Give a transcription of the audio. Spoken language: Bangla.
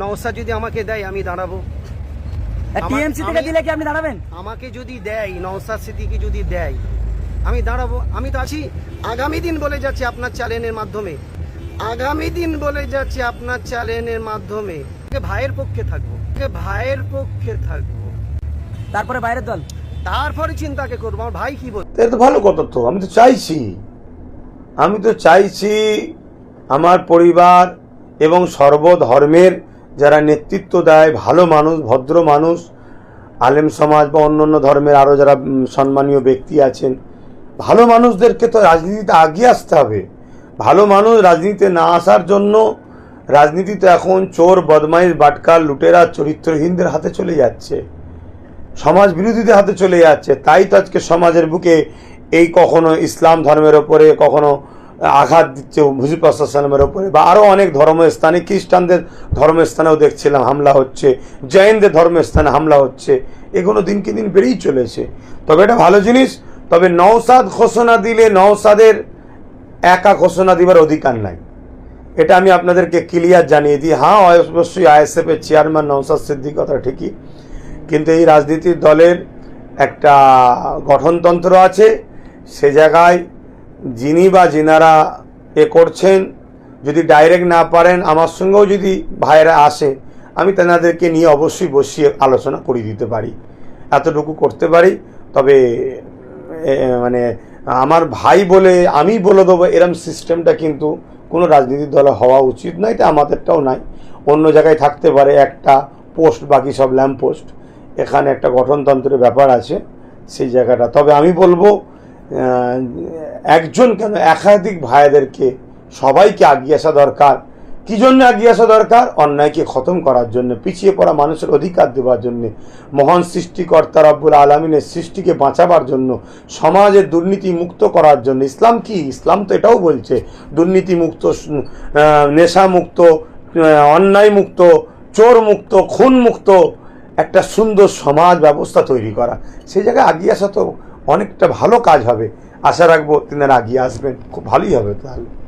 নওসা যদি আমাকে দেয় আমি দাঁড়াবো। টিএমসি থেকে দিলে কি আপনি দাঁড়াবেন? আমাকে যদি দেয় নওসাদ সিদ্দিকি যদি দেয় আমি দাঁড়াবো। আমি তো আছি। আগামী দিন বলে যাচ্ছি আপনার চ্যানেলের মাধ্যমে। আগামী দিন বলে যাচ্ছি আপনার চ্যানেলের মাধ্যমে। ভাইয়ের পক্ষে থাকব? ভাইয়ের পক্ষে থাকব? তারপরে বাইরের দল? তারপরে চিন্তাকে করব। আমার ভাই কি বল এটা তো ভালো কথা তো আমি তো চাইছি। আমি তো চাইছি আমার পরিবার এবং সর্বধর্মের যারা নেতৃত্ব দেয়, ভালো মানুষ, ভদ্র মানুষ, আলেম সমাজ বা অন্য অন্য ধর্মের আরও যারা সম্মানীয় ব্যক্তি আছেন, ভালো মানুষদেরকে তো রাজনীতিতে আগিয়ে আসতে হবে। ভালো মানুষ রাজনীতিতে না আসার জন্য রাজনীতিতে এখন চোর, বদমাইশ বাটকার লুটেরা, চরিত্রহীনদের হাতে চলে যাচ্ছে। সমাজ বিরোধীদের হাতে চলে যাচ্ছে। তাই তো আজকে সমাজের বুকে এই কখনো ইসলাম ধর্মের ওপরে, কখনো আঘাত দিচ্ছে মুজিব প্রশাসনের ওপরে বা আরও অনেক ধর্মস্থানে খ্রিস্টানদের ধর্মস্থানেও দেখছিলাম হামলা হচ্ছে। জৈনদের ধর্মস্থানে হামলা হচ্ছে। এগুলো দিনকে দিন বেড়েই চলেছে। তবে এটা ভালো জিনিস, তবে নওসাদ ঘোষণা দিলে নওসাদের একা ঘোষণা দিবার অধিকার নাই। এটা আমি আপনাদেরকে ক্লিয়ার জানিয়ে দিই। হ্যাঁ অবশ্যই আইএসএফ এর চেয়ারম্যান নওসাদ সিদ্দিক কথা ঠিকই। কিন্তু এই রাজনীতির দলের একটা গঠনতন্ত্র আছে। সে জায়গায় যিনি বা যিনারা এ করছেন, যদি ডাইরেক্ট না পারেন, আমার সঙ্গেও যদি ভাইয়েরা আসে, আমি তেনাদেরকে নিয়ে অবশ্যই বসিয়ে আলোচনা করে দিতে পারি। এতটুকু করতে পারি। তবে মানে আমার ভাই বলে, আমি বলে দেবো, এরম সিস্টেমটা কিন্তু কোনো রাজনীতির দলে হওয়া উচিত নয়, এটা আমাদেরটাও নাই অন্য জায়গায় থাকতে পারে, একটা পোস্ট বাকি সব ল্যাম্প পোস্ট এখানে একটা গঠনতন্ত্রের ব্যাপার আছে, সেই জায়গাটা। তবে আমি বলব একজন কেন একাধিক ভাইদেরকে সবাইকে আগিয়ে আসা দরকার? কি জন্য আগিয়ে আসা দরকার? অন্যায়কে খতম করার জন্য, পিছিয়ে পড়া মানুষের অধিকার দেওয়ার জন্য। মহান সৃষ্টিকর্তা রব্বুল আলমিনের সৃষ্টিকে বাঁচাবার জন্য সমাজের দুর্নীতি মুক্ত করার জন্য। ইসলাম কি? ইসলাম তো এটাও বলছে, দুর্নীতি মুক্ত নেশা মুক্ত অন্যায় মুক্ত, চোর মুক্ত, খুন মুক্ত, একটা সুন্দর সমাজ ব্যবস্থা তৈরি করা। সেই জায়গায় আগিয়ে আসা তো অনেকটা ভালো কাজ হবে। আশা রাখব তিনারা আগিয়ে আসবেন। খুব ভালোই হবে তাহলে।